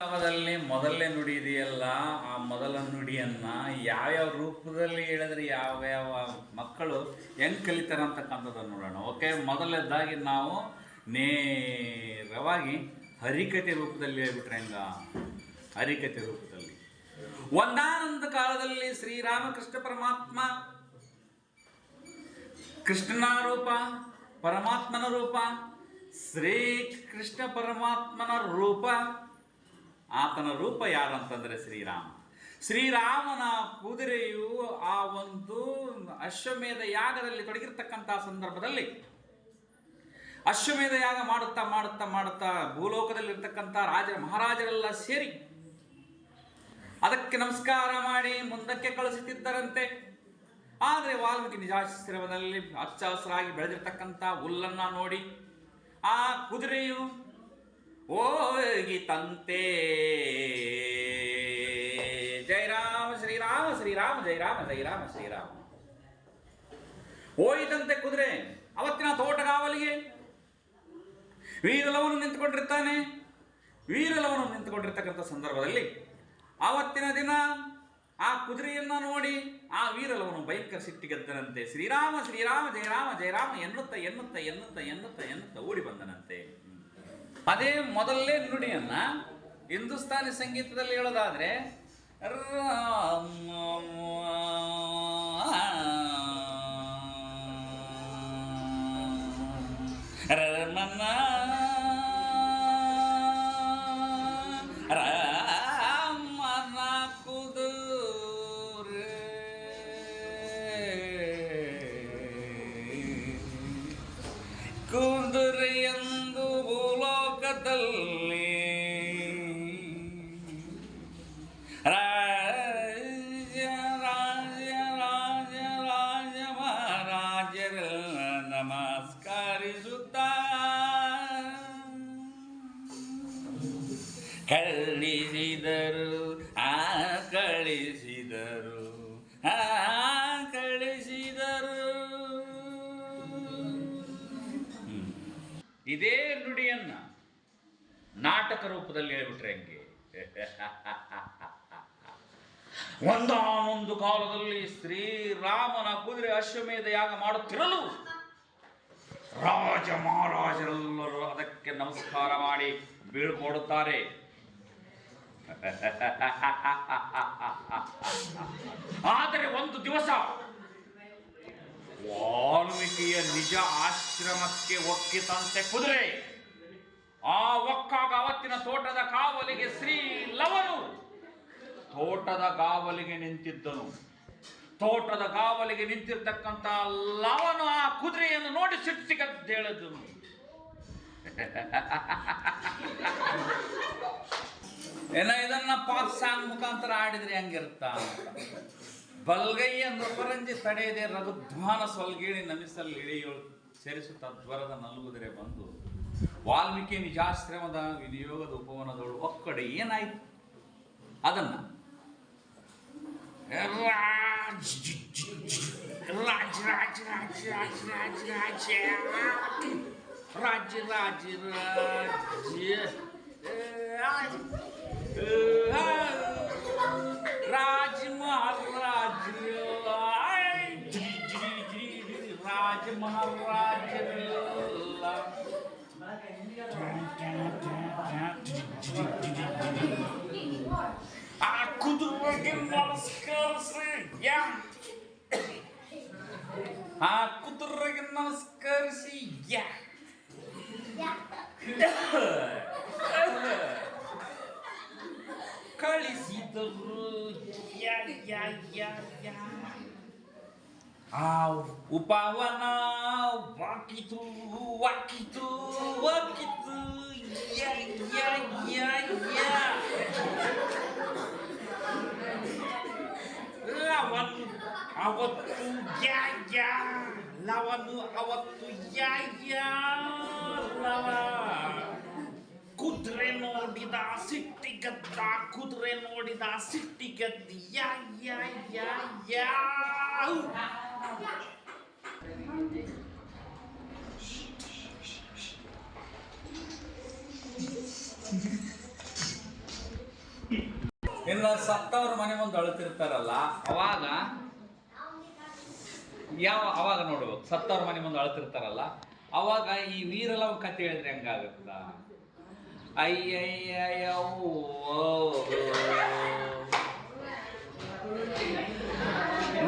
ಕಾಲದಲ್ಲಿ ಮೊದಲನೇ ನುಡಿ ಇದೆಯಲ್ಲ, ಆ ಮೊದಲ ನುಡಿಯನ್ನ ಯಾವ್ಯಾವ ರೂಪದಲ್ಲಿ ಹೇಳಿದ್ರೆ ಯಾವ ಮಕ್ಕಳು ಹೆಂಗ್ ಕಲಿತಾರೆ ಅಂತಕ್ಕಂಥದ್ದನ್ನು ನೋಡೋಣ. ಓಕೆ, ಮೊದಲನೇದಾಗಿ ನಾವು ನೇರವಾಗಿ ಹರಿಕತೆ ರೂಪದಲ್ಲಿ ಹೇಳ್ಬಿಟ್ರೆ ಹೆಂಗ? ಹರಿಕತೆ ರೂಪದಲ್ಲಿ. ಒಂದಾನಂದ ಕಾಲದಲ್ಲಿ ಶ್ರೀರಾಮಕೃಷ್ಣ ಪರಮಾತ್ಮ, ಕೃಷ್ಣನ ರೂಪ, ಪರಮಾತ್ಮನ ರೂಪ ಶ್ರೀ ಕೃಷ್ಣ ಪರಮಾತ್ಮನ ರೂಪ ಆತನ ರೂಪ ಯಾರಂತಂದ್ರೆ ಶ್ರೀರಾಮ. ಶ್ರೀರಾಮನ ಕುದುರೆಯು ಆ ಒಂದು ಅಶ್ವಮೇಧ ಯಾಗದಲ್ಲಿ ತೊಡಗಿರ್ತಕ್ಕಂತಹ ಸಂದರ್ಭದಲ್ಲಿ ಅಶ್ವಮೇಧ ಯಾಗ ಮಾಡುತ್ತಾ ಮಾಡುತ್ತಾ ಮಾಡುತ್ತಾ ಭೂಲೋಕದಲ್ಲಿರ್ತಕ್ಕಂಥ ರಾಜ ಮಹಾರಾಜರೆಲ್ಲ ಸೇರಿ ಅದಕ್ಕೆ ನಮಸ್ಕಾರ ಮಾಡಿ ಮುಂದಕ್ಕೆ ಕಳಿಸುತ್ತಿದ್ದರಂತೆ ಆದರೆ ವಾಲ್ಮೀಕಿ ನಿಜಾಶ್ರಮದಲ್ಲಿ ಹಚ್ಚ ಹಸಿರಾಗಿ ಬೆಳೆದಿರ್ತಕ್ಕಂಥ ಹುಲ್ಲನ್ನು ನೋಡಿ ಆ ಕುದುರೆಯು ಹೋಗಿತಂತೆ ಜಯ ರಾಮ ಶ್ರೀರಾಮ ಶ್ರೀರಾಮ ಜಯ ರಾಮ ಜಯ ರಾಮ ಶ್ರೀರಾಮ ಹೋಯಿತಂತೆ ಕುದುರೆ, ಅವತ್ತಿನ ತೋಟಗಾವಲಿಗೆ. ವೀರಲವನು ನಿಂತುಕೊಂಡಿರ್ತಾನೆ. ವೀರಲವನು ನಿಂತುಕೊಂಡಿರ್ತಕ್ಕಂಥ ಸಂದರ್ಭದಲ್ಲಿ ಆವತ್ತಿನ ದಿನ ಆ ಕುದುರೆಯನ್ನು ನೋಡಿ ಆ ವೀರಲವನು ಭಯಂಕರ ಸಿಟ್ಟಿಗೆದ್ದನಂತೆ. ಶ್ರೀರಾಮ ಶ್ರೀರಾಮ ಜೈರಾಮ ಜೈರಾಮ ಜಯ ಎನ್ನುತ್ತ ಎನ್ನುತ್ತ ಎನ್ನುತ್ತ ಎನ್ನುತ್ತ ಎನ್ನುತ್ತ ಓಡಿ ಬಂದನಂತೆ. ಅದೇ ಮೊದಲನೇ ನುಡಿಯನ್ನ ಹಿಂದೂಸ್ತಾನಿ ಸಂಗೀತದಲ್ಲಿ ಹೇಳೋದಾದ್ರೆ ಕಳಿಸಿದರು ಆ ಕಳಿಸಿದರು ಆ ಕಳಿಸಿದರು ಹ್ಮ್. ಇದೇ ನುಡಿಯನ್ನ ನಾಟಕ ರೂಪದಲ್ಲಿ ಹೇಳ್ಬಿಟ್ರೆ ಹೆಂಗೆ? ಒಂದಾನೊಂದು ಕಾಲದಲ್ಲಿ ಶ್ರೀರಾಮನ ಕುದುರೆ ಅಶ್ವಮೇಧ ಯಾಗ ಮಾಡುತ್ತಿರಲು ರಾಜ ಮಹಾರಾಜರೆಲ್ಲರೂ ಅದಕ್ಕೆ ನಮಸ್ಕಾರ ಮಾಡಿ ಬೀಳ್ಕೊಡುತ್ತಾರೆ ಆದರೆ ಒಂದು ದಿವಸ ವಾಲ್ಮೀಕಿಯ ನಿಜ ಆಶ್ರಮಕ್ಕೆ ಒಕ್ಕಿತಂತೆ ಕುದುರೆ ಆ ಒಕ್ಕಾಗ ಅವತ್ತಿನ ತೋಟದ ಕಾವಲಿಗೆ ಶ್ರೀ ಲವನು ತೋಟದ ಕಾವಲಿಗೆ ನಿಂತಿದ್ದನು. ತೋಟದ ಕಾವಲಿಗೆ ನಿಂತಿರ್ತಕ್ಕಂಥ ಲವನು ಆ ಕುದುರೆಯನ್ನು ನೋಡಿ ಸಿಟ್ಟಿಗದ್ದೇಳಿದನು ಏನ ಇದನ್ನ ಪಾಪ್ ಸಾಂಗ್ ಮುಖಾಂತರ ಆಡಿದ್ರೆ ಹೆಂಗಿರುತ್ತ ಬಲ್ಗೈಯ ನೃಪರಂಜಿ ತಡೆಯದೆ ರಘುಧ್ವಾನ ಸೊಲ್ಗೇಳಿ ನಮಿಸಲ್ಲಿ ಇಳಿಯೋಳು ಸೇರಿಸುತ್ತ ಜ್ವರದ ನಲುಗುದರೆ ಬಂದು ವಾಲ್ಮೀಕಿ ನಿಜಾಶ್ರಮದ ವಿನಿಯೋಗದ ಉಪವನದಳು ಒಕ್ಕಡೆ ಏನಾಯ್ತು ಅದನ್ನ ರಾಜ್ ರಾಜ ರಾಜ ರಾಜ ರಾಜ ರಾಜ ರಾಜ ರಾಜ ರಾಜ ರಾಜ ರಾಜ ಮಹಾರಾಜ Aku tuh pengen males ya. Aku tuh pengen males kursi ya. ya. Kali si terus ya ya ya ya. Au, upawan wakitu, wakitu, wakitu, iya, iya, iya, iya. Lawan awat tu ya, ya, lawan nu awat tu ya, ya. jaja, lawan. Kut Renault di tasik tiket tak Renault di tasik tiket, iya, iya, iya, iya. Ya. ಇನ್ನು ಸತ್ತವ್ರ ಮನೆ ಮುಂದೆ ಅಳತಿರ್ತಾರಲ್ಲ, ಅವಾಗ ಯಾವ, ಅವಾಗ ನೋಡ್ಬೇಕು. ಸತ್ತವ್ರ ಮನೆ ಮುಂದೆ ಅಳ್ತಿರ್ತಾರಲ್ಲ, ಅವಾಗ ಈ ವೀರಲವ ಕತೆ ಹೇಳಿದ್ರೆ ಹೆಂಗಾಗುತ್ತ? ಅಯ್ಯಯ್ಯೋ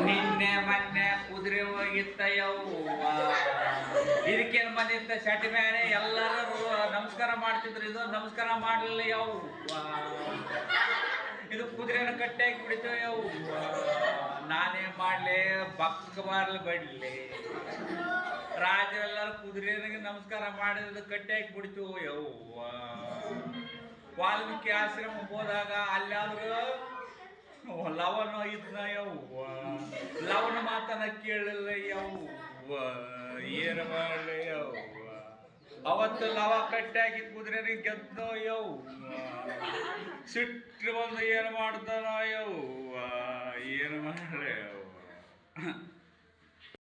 ನಿನ್ನೆ ಮೊನ್ನೆ ಕುದುರೆ ಹೋಗಿತ್ತ ಯವ್ವ ಇದಕ್ಕೇನು ಬಂದಿತ್ತ ಶಟಿ ಮೇಲೆ ಎಲ್ಲರೂ ನಮಸ್ಕಾರ ಮಾಡ್ತಿದ್ರು. ಇದು ನಮಸ್ಕಾರ ಮಾಡಲಿಲ್ಲ ಯವ್ವ ಇದು ಕುದುರೆನ ಕಟ್ಟಿಯಾಗಿ ಬಿಡಿತು ಯವ್ವ ನಾನೇ ಮಾಡ್ಲಿ ಬಕ್ಕ ಬಾರ್ಲಿ ಬಡ್ಲಿ ರಾಜರೆಲ್ಲರೂ ಕುದುರೆನಿಗೆ ನಮಸ್ಕಾರ ಮಾಡಿದ್ರು ಕಟ್ಟಿ ಬಿಡಿತು ಬಿಡ್ತು ಯವ್ವ ವಾಲ್ಮೀಕಿ ಆಶ್ರಮ ಹೋದಾಗ ಅಲ್ಲಾದ್ರು ಲವನ ಇದ್ನ ಯವ್ವ. ಲವನ ಮಾತನ ಕೇಳಲ್ಲ ಯವ್ವ. ಏನು ಮಾಡಲ ಯವ್ವ. ಅವತ್ತು ಲವ ಕಟ್ಟಾಗಿ ಕುದುರೆ ಗೆದ್ದೋ ಯವ್ವ. ಸಿಟ್ಟು ಬಂದು ಏನು ಮಾಡ್ತಾನೋ ಯವ್ವ. ಏನು ಮಾಡಲ ಯವ್ವ.